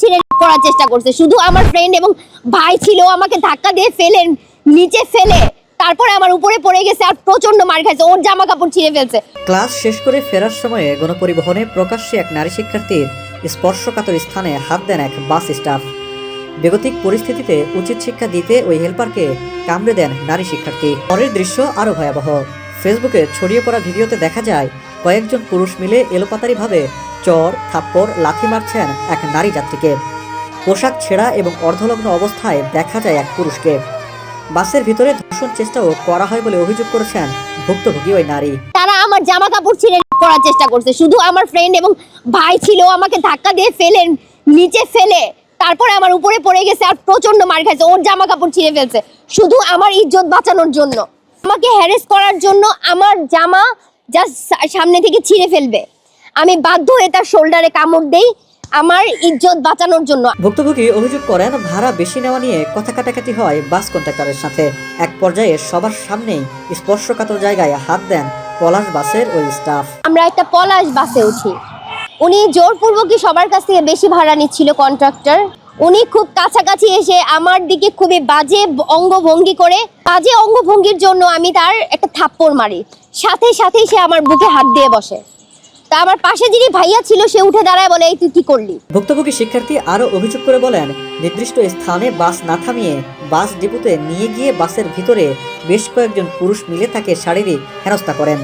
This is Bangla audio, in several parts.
ছিঁড়ে করার চেষ্টা করছে। শুধু আমার ফ্রেন্ড এবং ভাই ছিল, আমাকে ধাক্কা দিয়ে ফেলেন নিচে ফেলে, তারপরে আমার উপরে পড়ে গেছে আর প্রচণ্ড মার খাইছে, ওর জামা কাপড় ছিঁড়ে ফেলছে। ক্লাস শেষ করে ফেরার সময়ে গণপরিবহনে প্রকাশ্যে এক নারী শিক্ষার্থীর স্পর্শকাতর স্থানে হাত দেন এক বাস স্টাফ। বেগতিক পরিস্থিতিতে উচিত শিক্ষা দিতে ওই হেল্পারকে কামড়ে দেন নারী শিক্ষার্থী। পরের দৃশ্য আরও ভয়াবহ। ফেসবুকে ছড়িয়ে পড়া ভিডিওতে দেখা যায়, কয়েকজন পুরুষ মিলে এলোপাতারিভাবে চর, থাপ্পড়, লাথি মারছেন এক নারী যাত্রীকে। পোশাক ছেঁড়া এবং অর্ধলগ্ন অবস্থায় দেখা যায় এক পুরুষকে। বাসের ভিতরে ধর্ষণ চেষ্টাও করা হয় বলে অভিযোগ করেছেন ভুক্তভোগী ওই নারী। তারা আমার জামা কাপড় ছিঁড়ে করার চেষ্টা করছে। শুধু আমার ফ্রেন্ড এবং ভাই ছিল, আমাকে ধাক্কা দিয়ে ফেলেন নিচে ফেলে, তারপরে আমার উপরে পড়ে গেছে আর প্রচণ্ড মার খাইছে। ওর জামা কাপড় ছিঁড়ে ফেলছে। শুধু আমার ইজ্জত বাঁচানোর জন্য। আমাকে হ্যারেস করার জন্য আমার জামা জাস্ট সামনে থেকে ছিঁড়ে ফেলবে। আমি বাধ্য হয়ে তার শোল্ডারে কামড় দেই আমার ইজ্জত বাঁচানোর জন্য। ভুক্তভোগী অভিযোগ করেন ভাড়া বেশি নেওয়া নিয়ে কথা কাটাকাটি হয় বাস কন্ট্রাক্টরের সাথে। এক পর্যায়ে সবার সামনেই স্পর্শকাতর জায়গায় হাত দেন পলাশ বাসের ওই স্টাফ আমরা একটা পলাশ বাসে উঠি। উনি জোরপূর্বকই সবার কাছ থেকে বেশি ভাড়া নিচ্ছিল কন্ট্রাক্টর উনি খুব কাছাকাছি এসে আমার দিকে খুবই বাজে অঙ্গভঙ্গি করে বাজে অঙ্গভঙ্গির জন্য আমি তার একটা থাপ্পড় মারি। সাথে সাথেই সে আমার বুকে হাত দিয়ে বসে। তা আমার পাশে যিনি ভাইয়া ছিল সে উঠে দাঁড়ায় বলে এই তুই কি করলি? ভুক্তভোগী শিক্ষার্থী আরও অভিযোগ করে বলেন নির্দিষ্ট স্থানে বাস না থামিয়ে বাস ডিপোতে নিয়ে গিয়ে বাসের ভিতরে বেশ কয়েকজন পুরুষ মিলে তাকে শারীরিক হেনস্থা করেন।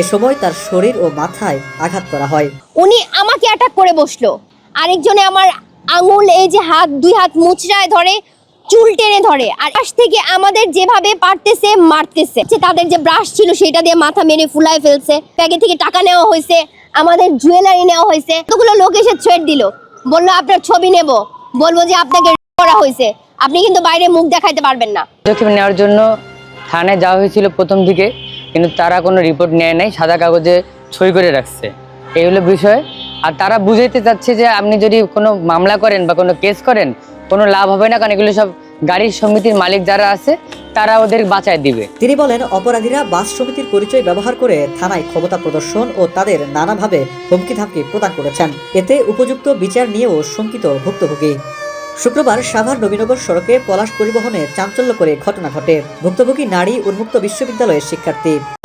এ সময় তার শরীর ও মাথায় আঘাত করা হয়। উনি আমাকে অ্যাটাক করে বসল। আরেকজনে আমার আঙুল এই যে হাত দুই হাত মুচড়ায় ধরে চুল টেনে ধরে। আর পাশ থেকে আমাদের যেভাবে পারতেছে মারতেছে। যে তাদের যে ব্রাশ ছিল সেটা দিয়ে মাথা মেরে ফুলায় ফেলছে। ব্যাগে থেকে টাকা নেওয়া হয়েছে। আমাদের জুয়েলারি নেওয়া হয়েছে। এতগুলো লোক এসে থ্রেট দিল। বলল, আপনার ছবি নেব। বলব যে, আপনাকে করা হয়েছে। আপনি কিন্তু বাইরে মুখ দেখাইতে পারবেন না। পদক্ষেপ নেওয়ার জন্য থানায় যাওয়া হয়েছিল প্রথম দিকে, কিন্তু তারা কোনো রিপোর্ট নেয় নাই, সাদা কাগজে সই করে রাখছে। এই হলো বিষয়। আর তারা বুঝাইতে চাচ্ছে যে, আপনি যদি কোনো মামলা করেন বা কোনো কেস করেন, কোনো লাভ হবে না, কারণ এগুলো সব গাড়ির সমিতির মালিক যারা আছে, তারা ওদের বাঁচায় দিবে। তিনি বলেন, অপরাধীরা বাস সমিতির পরিচয় ব্যবহার করে থানায় ক্ষমতা প্রদর্শন ও তাদের নানাভাবে হুমকি ধামকি প্রদান করেছেন। এতে উপযুক্ত বিচার নিয়েও শঙ্কিত ভুক্তভোগী। শুক্রবার সাভার নবীনগর সড়কে পলাশ পরিবহনে চাঞ্চল্য করে ঘটনা ঘটে। ভুক্তভোগী নারী উন্মুক্ত বিশ্ববিদ্যালয়ের শিক্ষার্থী।